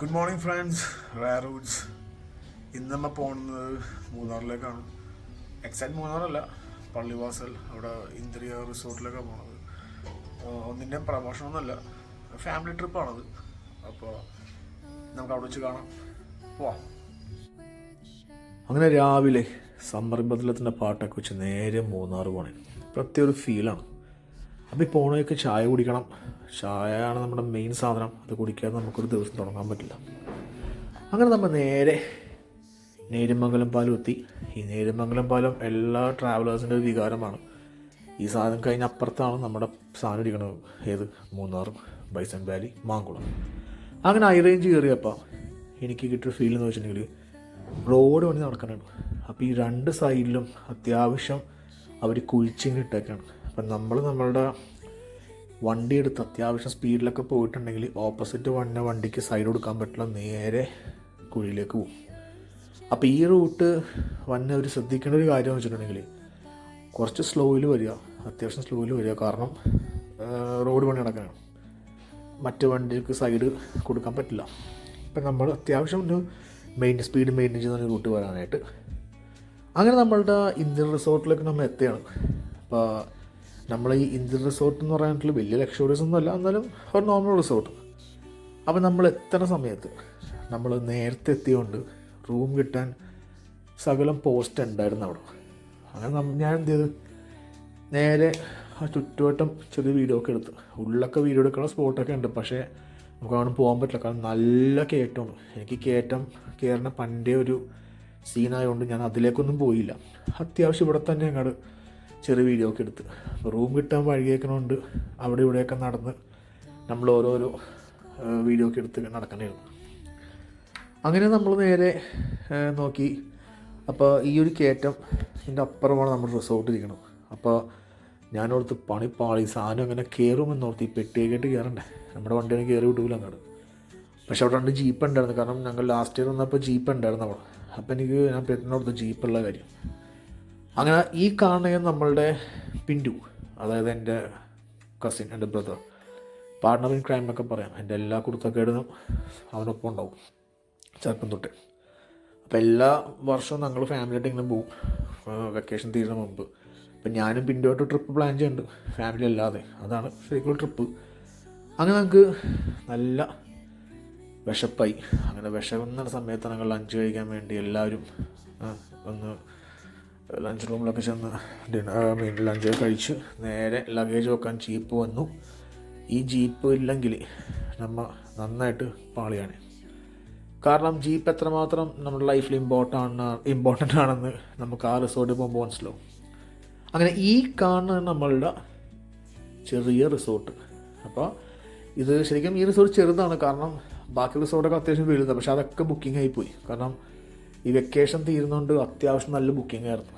Good morning friends Roots ഇന്ന് നമ്മൾ പോകുന്നത് മൂന്നാറിലേക്കാണ്. എക്സാക്ട് മൂന്നാറല്ല പള്ളിവാസൽ അവിടെ ഇന്ദ്രിയ റിസോർട്ടിലേക്കാണ് പോണത്. ഒന്നിന്റെയും പ്രമോഷനൊന്നുമല്ല ഫാമിലി ട്രിപ്പാണത് അപ്പോൾ നമുക്ക് അവിടെ വെച്ച് കാണാം. പോവാം. അങ്ങനെ രാവിലെ സമ്മർബദലത്തിന്റെ പാട്ടൊക്കെ വെച്ച് നേരെ മൂന്നാർ പോണേ. പ്രത്യേക ഒരു ഫീലാണ് അപ്പോൾ ഈ പോണയൊക്കെ ചായ കുടിക്കണം. ചായയാണ് നമ്മുടെ മെയിൻ സാധനം. അത് കുടിക്കാതെ നമുക്കൊരു ദിവസം തുടങ്ങാൻ പറ്റില്ല. അങ്ങനെ നമ്മൾ നേരെ നേരുമംഗലം പാലം എത്തി. ഈ നേരുമംഗലം പാലം എല്ലാ ട്രാവലേഴ്സിന്റെ ഒരു വികാരമാണ്. ഈ സാധനം കഴിഞ്ഞ അപ്പുറത്താണ് നമ്മുടെ സാധനം ഇരിക്കുന്നത്. ഏത്? Munnar bison valley Mankulam. അങ്ങനെ ഹൈ റേഞ്ച് കയറിയപ്പോൾ എനിക്ക് കിട്ടിയ ഫീൽ എന്ന് വെച്ചിട്ടുണ്ടെങ്കിൽ റോഡ് പണി നടക്കാനാണ് അപ്പോൾ ഈ രണ്ട് സൈഡിലും അത്യാവശ്യം അവർ കുഴിച്ചിങ്ങനെ ഇട്ടേക്കാണ്. അപ്പം നമ്മൾ നമ്മളുടെ വണ്ടി എടുത്ത് അത്യാവശ്യം സ്പീഡിലൊക്കെ പോയിട്ടുണ്ടെങ്കിൽ ഓപ്പോസിറ്റ് വണ്ണ വണ്ടിക്ക് സൈഡ് കൊടുക്കാൻ പറ്റില്ല നേരെ കുഴിയിലേക്ക് പോകും. അപ്പോൾ ഈ റൂട്ട് വന്ന ഒരു ശ്രദ്ധിക്കേണ്ട ഒരു കാര്യം വെച്ചിട്ടുണ്ടെങ്കിൽ കുറച്ച് സ്ലോയിൽ വരിക അത്യാവശ്യം സ്ലോയിൽ വരിക. കാരണം റോഡ് പണി നടക്കാനാണ്. മറ്റു വണ്ടിക്ക് സൈഡ് കൊടുക്കാൻ പറ്റില്ല. ഇപ്പം നമ്മൾ അത്യാവശ്യം ഒരു മെയിൻ സ്പീഡ് മെയിന്റെയിൻ ചെയ്യുന്ന റൂട്ട് വരാനായിട്ട്. അങ്ങനെ നമ്മളുടെ ഇന്ത്യൻ റിസോർട്ടിലേക്ക് നമ്മൾ എത്തുകയാണ്. അപ്പോൾ നമ്മൾ ഈ ഇന്ത്യൻ റിസോർട്ട് എന്ന് പറയാനായിട്ടുള്ള വലിയ ലക്ഷറീസ് ഒന്നും അല്ല എന്നാലും ഒരു നോർമൽ റിസോർട്ട് അപ്പോൾ നമ്മൾ എത്തണ സമയത്ത് നമ്മൾ നേരത്തെ എത്തിയോണ്ട് റൂം കിട്ടാൻ സകലം പോസ്റ്റ് ഉണ്ടായിരുന്നു അവിടെ. അങ്ങനെ ഞാൻ എന്ത് ചെയ്തു? നേരെ ആ ചുറ്റുവട്ടം ചെറിയ വീഡിയോ ഒക്കെ എടുത്ത്. ഉള്ളൊക്കെ വീഡിയോ എടുക്കുന്ന സ്പോട്ടൊക്കെ ഉണ്ട് പക്ഷേ നമുക്ക് അവിടെ പോകാൻ പറ്റില്ല. കാരണം നല്ല കയറ്റമാണ് എനിക്ക് കയറ്റം കയറുന്ന പണ്ടേ ഒരു സീനായതുകൊണ്ട് ഞാൻ അതിലേക്കൊന്നും പോയില്ല. അത്യാവശ്യം ഇവിടെ തന്നെ അങ്ങോട്ട് ചെറിയ വീഡിയോ ഒക്കെ എടുത്ത്. റൂം കിട്ടാൻ വഴിയേക്കണോണ്ട് അവിടെ ഇവിടെയൊക്കെ നടന്ന് നമ്മൾ ഓരോരോ വീഡിയോ ഒക്കെ എടുത്ത് നടക്കണമായിരുന്നു അങ്ങനെ നമ്മൾ നേരെ നോക്കി. അപ്പോൾ ഈ ഒരു കയറ്റം ഇതിന്റെ അപ്പുറമാണ് നമ്മൾ റിസോർട്ട് ഇരിക്കണം അപ്പോൾ ഞാനോർത്ത് പണി പാളി സാധനം അങ്ങനെ കയറുമെന്നോർത്ത് ഈ പെട്ടിയേക്കായിട്ട് കയറണ്ടേ നമ്മുടെ വണ്ടിയാണ് കയറി വിട്ടൂല അങ്ങോട്ട് പക്ഷെ അവിടെ രണ്ട് ജീപ്പ് ഉണ്ടായിരുന്നു. കാരണം ഞങ്ങൾ ലാസ്റ്റ് ഇയർ വന്നപ്പോൾ ജീപ്പ് ഉണ്ടായിരുന്നു അവിടെ. അപ്പോൾ എനിക്ക് ഞാൻ പെട്ടിനോടത്ത് ജീപ്പുള്ള കാര്യം. അങ്ങനെ ഈ കാണുന്ന നമ്മളുടെ പിൻഡു അതായത് എന്റെ കസിൻ എന്റെ ബ്രദർ പാർട്ണർ ഇൻ ക്രൈം എന്നൊക്കെ പറയാം. എന്റെ എല്ലാ കുടുത്തക്കേടിനും അവനൊപ്പം ഉണ്ടാവും ചെറുപ്പം തൊട്ട്. അപ്പോൾ എല്ലാ വർഷവും ഞങ്ങൾ ഫാമിലിയായിട്ട് ഇങ്ങനെ പോകും വെക്കേഷൻ തീരുന്ന മുമ്പ്. അപ്പം ഞാനും പിന്നോട്ട് ട്രിപ്പ് പ്ലാൻ ചെയ്യുന്നുണ്ട്. ഫാമിലി അല്ലാതെ. അതാണ് ശരിക്കും ട്രിപ്പ് അങ്ങനെ നമുക്ക് നല്ല വിശപ്പായി. അങ്ങനെ വിശക്കുന്ന സമയത്ത് ഞങ്ങൾ ലഞ്ച് കഴിക്കാൻ വേണ്ടി എല്ലാവരും ഒന്ന് ലഞ്ച് റൂമിലൊക്കെ ചെന്ന് ഡിന്നർ മീൻ ലഞ്ച് കഴിച്ച് നേരെ ലഗേജ് വെക്കാൻ ജീപ്പ് വന്നു. ഈ ജീപ്പ് ഇല്ലെങ്കിൽ നമ്മൾ നന്നായിട്ട് പാളിയാണ്. കാരണം ജീപ്പ് എത്രമാത്രം നമ്മുടെ ലൈഫിൽ ഇമ്പോർട്ടന്റ് ആണ് ഇമ്പോർട്ടന്റ് ആണെന്ന് നമുക്ക് ആ റിസോർട്ടിൽ പോകുമ്പോൾ മനസ്സിലാവും. അങ്ങനെ ഈ കാണുന്ന നമ്മളുടെ ചെറിയ റിസോർട്ട് അപ്പോൾ ഇത് ശരിക്കും ഈ റിസോർട്ട് ചെറുതാണ്. കാരണം ബാക്കി റിസോർട്ടൊക്കെ അത്യാവശ്യം വലുതാണ് പക്ഷേ അതൊക്കെ ബുക്കിംഗ് ആയിപ്പോയി കാരണം ഈ വെക്കേഷൻ തീരുന്നതുകൊണ്ട് അത്യാവശ്യം നല്ല ബുക്കിംഗ് ആയിരുന്നു.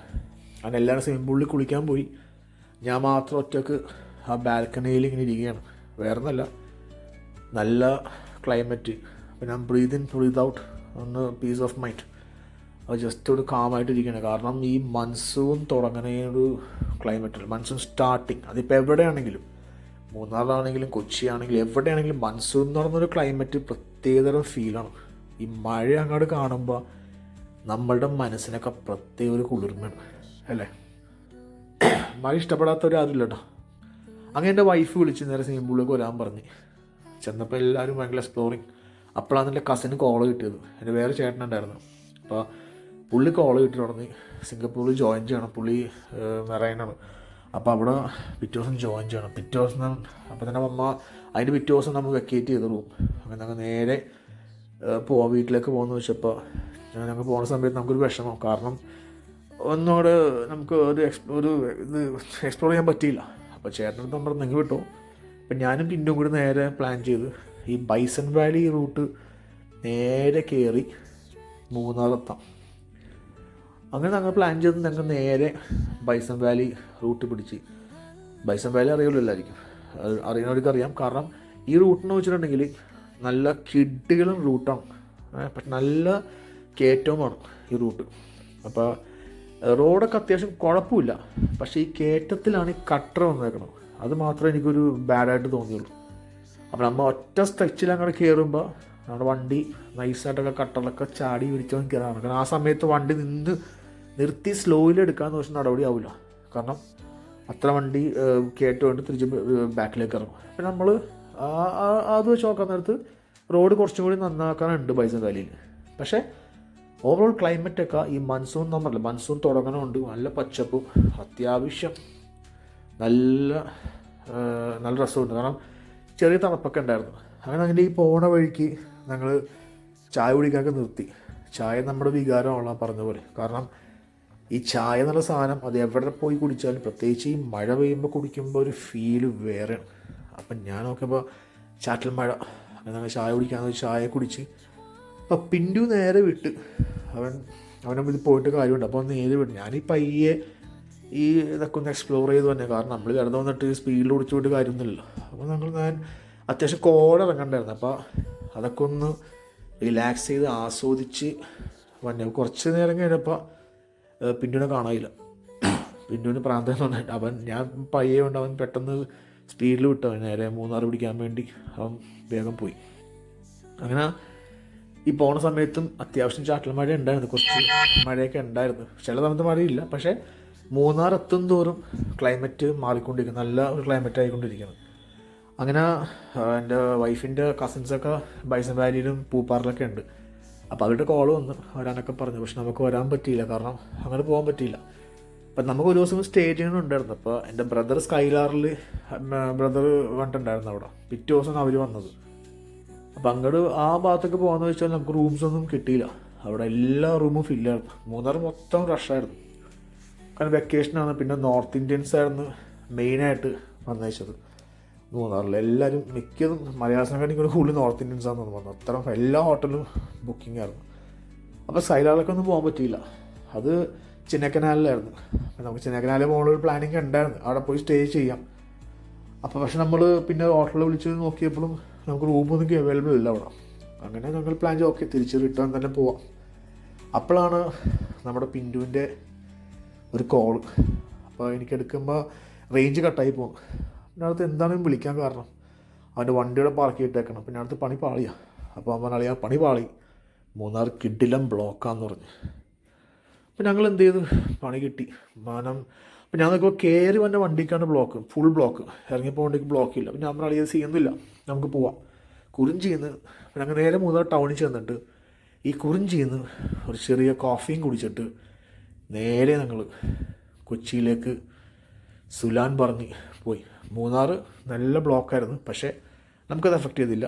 അങ്ങനെ എല്ലാവരും സ്വിമ്മിംഗ് പൂളിൽ കുളിക്കാൻ പോയി. ഞാൻ മാത്രം ഒറ്റയ്ക്ക് ആ ബാൽക്കണിയിൽ ഇങ്ങനെ ഇരിക്കുകയാണ്. വേറെ ഒന്നല്ല നല്ല ക്ലൈമറ്റ് അപ്പോൾ ഞാൻ ബ്രീത് ഇൻ ബ്രീത് ഔട്ട് ഒന്ന് പീസ് ഓഫ് മൈൻഡ് അത് ജസ്റ്റ് ഒരു കാമായിട്ട് ഇരിക്കുകയാണ്. കാരണം ഈ മൺസൂൺ തുടങ്ങുന്ന ഒരു ക്ലൈമറ്റ് മൺസൂൺ സ്റ്റാർട്ടിങ് അതിപ്പോൾ എവിടെയാണെങ്കിലും. മൂന്നാറിലാണെങ്കിലും കൊച്ചി ആണെങ്കിലും എവിടെയാണെങ്കിലും മൺസൂൺ എന്ന് പറയുന്നൊരു ക്ലൈമറ്റ് പ്രത്യേകതരം ഫീലാണ് ഈ മഴ അങ്ങോട്ട് കാണുമ്പോൾ നമ്മളുടെ മനസ്സിനൊക്കെ പ്രത്യേക ഒരു കുളിർമയാണ് അല്ലേ? മഴ ഇഷ്ടപ്പെടാത്തവർ ആരുമില്ല കേട്ടോ അങ്ങനെ എന്റെ വൈഫ് വിളിച്ച് നേരെ സ്വിമ്മിംഗ് പൂളിലേക്ക് വരാൻ പറഞ്ഞ്. ചെന്നപ്പോൾ എല്ലാവരും ഭയങ്കര എക്സ്പ്ലോറിങ് അപ്പോഴാണ് എന്റെ കസിന് കോൾ കിട്ടിയത്. എന്റെ വേറെ ചേട്ടനുണ്ടായിരുന്നു അപ്പോൾ പുള്ളി കോൾ കിട്ടി തുടങ്ങി സിംഗപ്പൂരിൽ ജോയിൻ ചെയ്യണം. പുള്ളി മെറൈനാണ്. അപ്പോൾ അവിടെ പിറ്റേ ദിവസം ജോയിൻ ചെയ്യണം. പിറ്റേ ദിവസം അപ്പോൾ തന്നെ അമ്മ അതിന്റെ പിറ്റേ ദിവസം നമ്മൾ വെക്കേറ്റ് ചെയ്ത് റൂം അങ്ങനെ നേരെ പോവാം. വീട്ടിലേക്ക് പോകുന്ന. വെച്ചപ്പോൾ ഞങ്ങൾ പോകുന്ന സമയത്ത് നമുക്കൊരു വിഷമം. കാരണം ഒന്നോട് നമുക്ക് ഒരു എക്സ് ഒരു ഇത് എക്സ്പ്ലോർ ചെയ്യാൻ പറ്റിയില്ല. അപ്പോൾ ചേട്ടനടുത്ത് നമ്മൾ നിങ്ങൾ വിട്ടു. അപ്പം ഞാനും പിന്നും കൂടി നേരെ പ്ലാൻ ചെയ്ത് ഈ ബൈസൺ വാലി റൂട്ട് നേരെ കയറി മൂന്നാറെത്താം. അങ്ങനെ ഞങ്ങൾ പ്ലാൻ ചെയ്ത് ഞങ്ങൾ നേരെ ബൈസൺ വാലി റൂട്ട് പിടിച്ച്. ബൈസൺ വാലി അറിയുമല്ലോ എല്ലാവർക്കും? അത് അറിയുന്നവർക്ക് അറിയാം. കാരണം ഈ റൂട്ടിനെ വെച്ചിട്ടുണ്ടെങ്കിൽ നല്ല കിഡുകളും റൂട്ടാണ് പക്ഷെ നല്ല കയറ്റവുമാണ് ഈ റൂട്ട്. അപ്പോൾ റോഡൊക്കെ അത്യാവശ്യം കുഴപ്പമില്ല. പക്ഷേ ഈ കയറ്റത്തിലാണ് ഈ കട്ടർ വന്നേക്കണം അത് മാത്രമേ എനിക്കൊരു ബാഡായിട്ട് തോന്നിയുള്ളൂ. അപ്പോൾ നമ്മൾ ഒറ്റ സ്ട്രെച്ചിൽ അങ്ങോട്ട് കയറുമ്പോൾ നമ്മുടെ വണ്ടി നൈസായിട്ടൊക്കെ കട്ടറിലൊക്കെ ചാടി പിടിച്ചു കയറാണ് കാരണം ആ സമയത്ത് വണ്ടി നിന്ന് നിർത്തി സ്ലോയിൽ എടുക്കാന്ന് വെച്ചാൽ നടപടി ആവില്ല. കാരണം അത്ര വണ്ടി കേട്ടുകൊണ്ട് തിരിച്ച് ബാക്കിലേക്ക് ഇറങ്ങും. അപ്പം നമ്മൾ അത് വെച്ച് നോക്കാൻ നേരത്ത് റോഡ് കുറച്ചും കൂടി നന്നാക്കാനുണ്ട് പൈസ കാലിയിൽ പക്ഷേ ഓവറോൾ ക്ലൈമറ്റൊക്കെ ഈ മൺസൂൺ നമ്മളല്ല മൺസൂൺ തുടങ്ങണമുണ്ട്. നല്ല പച്ചപ്പും അത്യാവശ്യം നല്ല നല്ല രസമുണ്ട്. കാരണം ചെറിയ തണുപ്പൊക്കെ ഉണ്ടായിരുന്നു. അങ്ങനെ അതിന്റെ ഈ പോണ വഴിക്ക് ഞങ്ങൾ ചായ കുടിക്കാനൊക്കെ നിർത്തി. ചായ നമ്മുടെ വികാരമാണല്ലോ പറഞ്ഞ പോലെ. കാരണം ഈ ചായ എന്നുള്ള സാധനം അത് എവിടെ പോയി കുടിച്ചാലും പ്രത്യേകിച്ച് ഈ മഴ പെയ്യുമ്പോൾ കുടിക്കുമ്പോൾ ഒരു ഫീൽ വേറെയാണ്. അപ്പം ഞാൻ നോക്കിയപ്പോൾ ചാറ്റൽ മഴ അങ്ങനെ ഞങ്ങൾ ചായ കുടിക്കാൻ ചായ കുടിച്ച് അപ്പം പിൻഡു നേരെ വിട്ട്. അവൻ അവനെ ഇത് പോയിട്ട് കാര്യമുണ്ട്. അപ്പോൾ നേരെ വിട്ടു. ഞാൻ ഈ പയ്യെ ഈ ഇതൊക്കെ ഒന്ന് എക്സ്പ്ലോർ ചെയ്ത് തന്നെ. കാരണം നമ്മൾ കിടന്ന് വന്നിട്ട് സ്പീഡിൽ ഓടിച്ചു പോയിട്ട് കാര്യമൊന്നുമില്ല അപ്പോൾ ഞങ്ങൾ ഞാൻ അത്യാവശ്യം കോഴ ഇറങ്ങണ്ടായിരുന്നു. അപ്പോൾ അതൊക്കെ ഒന്ന് റിലാക്സ് ചെയ്ത് ആസ്വദിച്ച് വന്നെ. കുറച്ച് നേരം കഴിഞ്ഞപ്പോൾ പിന്തുനെ കാണാനില്ല പിന്തുവിന് പ്രാന്തം വന്നിട്ട് അവൻ ഞാൻ പയ്യെ കൊണ്ട് അവൻ പെട്ടെന്ന് സ്പീഡിൽ വിട്ടു. നേരെ മൂന്നാർ പിടിക്കാൻ വേണ്ടി അവൻ വേഗം പോയി. അങ്ങനെ ഈ പോണ സമയത്തും അത്യാവശ്യം ചാറ്റൽ മഴ ഉണ്ടായിരുന്നു. കുറച്ച് മഴയൊക്കെ ഉണ്ടായിരുന്നു. ചില സമയത്ത് മഴയില്ല. പക്ഷേ മൂന്നാർ എത്തും തോറും ക്ലൈമറ്റ് മാറിക്കൊണ്ടിരിക്കുന്നു. നല്ല ഒരു ക്ലൈമറ്റ് ആയിക്കൊണ്ടിരിക്കുന്നു. അങ്ങനെ എന്റെ വൈഫിന്റെ കസിൻസൊക്കെ ബൈസൺ വാലിയിലും പൂപ്പാറിലൊക്കെ ഉണ്ട്. അപ്പോൾ അവരുടെ കോൾ വന്നു. വരാനൊക്കെ പറഞ്ഞു. പക്ഷെ നമുക്ക് വരാൻ പറ്റിയില്ല. കാരണം അങ്ങനെ പോകാൻ പറ്റിയില്ല. അപ്പം നമുക്ക് ഒരു ദിവസം സ്റ്റേ ചെയ്യണമുണ്ടായിരുന്നു അപ്പോൾ എന്റെ ബ്രദർ സ്കൈലാറിൽ ബ്രദർ വന്നിട്ടുണ്ടായിരുന്നു അവിടെ. പിറ്റേ ദിവസം അവർ വന്നത്. അപ്പം അങ്ങോട്ട് ആ ഭാഗത്തേക്ക് പോകാന്ന് വെച്ചാൽ നമുക്ക് റൂംസ് ഒന്നും കിട്ടിയില്ല. അവിടെ എല്ലാ റൂമും ഫില്ലായിരുന്നു മൂന്നാർ മൊത്തം റഷായിരുന്നു കാരണം വെക്കേഷനാണ് പിന്നെ നോർത്ത് ഇന്ത്യൻസ് ആയിരുന്നു മെയിനായിട്ട് വന്നേച്ചത് മൂന്നാറിൽ എല്ലാവരും മിക്കതും മലയാളത്തിനെക്കാട്ടി കൂടി കൂടുതൽ നോർത്ത് ഇന്ത്യൻസ് ആണെന്ന് പറഞ്ഞു അത്ര എല്ലാ ഹോട്ടലും ബുക്കിംഗ് ആയിരുന്നു. അപ്പോൾ സൈലാളൊക്കെ ഒന്നും പോകാൻ പറ്റിയില്ല. അത് ചിന്നക്കനാലിലായിരുന്നു. നമുക്ക് ചിന്നക്കനാലിൽ പോകാനുള്ള ഒരു പ്ലാനിങ് ഉണ്ടായിരുന്നു. അവിടെ പോയി സ്റ്റേ ചെയ്യാം. അപ്പോൾ പക്ഷെ നമ്മൾ പിന്നെ ഹോട്ടലിൽ വിളിച്ച് നോക്കിയപ്പോഴും നമുക്ക് റൂമൊന്നും അവൈലബിൾ ഇല്ല അവിടെ. അങ്ങനെ ഞങ്ങൾ പ്ലാൻ ചെയ്ത് ഓക്കെ തിരിച്ച് റിട്ടേൺ തന്നെ പോവാം. അപ്പോഴാണ് നമ്മുടെ പിന്റുവിന്റെ ഒരു കോൾ അപ്പോൾ എനിക്ക് എടുക്കുമ്പോൾ റേഞ്ച് കട്ടായി പോകും. പിന്നെ അടുത്ത് എന്താണ് വിളിക്കാൻ കാരണം? അവന്റെ വണ്ടിയുടെ പാർക്ക് ചെയ്തിട്ടേക്കണം പിന്നെ അടുത്ത് പണി പാളിയാ. അപ്പോൾ അവൻ പറഞ്ഞാൽ പണി പാളി. മൂന്നാർ കിഡിലം ബ്ലോക്കാന്ന് പറഞ്ഞു. അപ്പം ഞങ്ങൾ എന്ത് ചെയ്തു? പണി കിട്ടി. മാനം അപ്പം ഞാൻ നോക്കുമ്പോൾ കയറി വന്ന വണ്ടിക്കാണ് ബ്ലോക്ക് ഫുൾ ബ്ലോക്ക് ഇറങ്ങിയപ്പോൾ വണ്ടിക്ക് ബ്ലോക്ക് ഇല്ല. അപ്പം പറഞ്ഞാൽ ഇത് ചെയ്യുന്നില്ല നമുക്ക് പോവാം. കുറിഞ്ചിന്ന് അപ്പം ഞങ്ങൾ നേരെ മൂന്നാർ ടൗണിൽ ചെന്നിട്ട് ഈ കുറിഞ്ചിന്ന് ഒരു ചെറിയ കോഫിയും കുടിച്ചിട്ട് നേരെ ഞങ്ങൾ കൊച്ചിയിലേക്ക് സുലാൻ പറഞ്ഞ് പോയി. മൂന്നാർ നല്ല ബ്ലോക്കായിരുന്നു പക്ഷേ നമുക്കത് എഫക്റ്റ് ചെയ്തില്ല.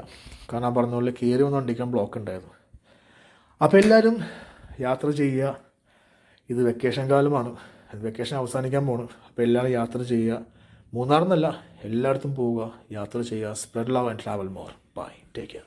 കാരണം ആ പറഞ്ഞ പോലെ കയറി വന്ന് വണ്ടിക്കാൻ ബ്ലോക്ക് ഉണ്ടായിരുന്നു അപ്പോൾ എല്ലാവരും യാത്ര ചെയ്യുക ഇത് വെക്കേഷൻ കാലമാണ്. വെക്കേഷൻ അവസാനിക്കാൻ പോണ്. അപ്പോൾ എല്ലാവരും യാത്ര ചെയ്യുക. മൂന്നാറെന്നല്ല എല്ലായിടത്തും പോവുക. യാത്ര ചെയ്യുക. Spread love and travel more bye take care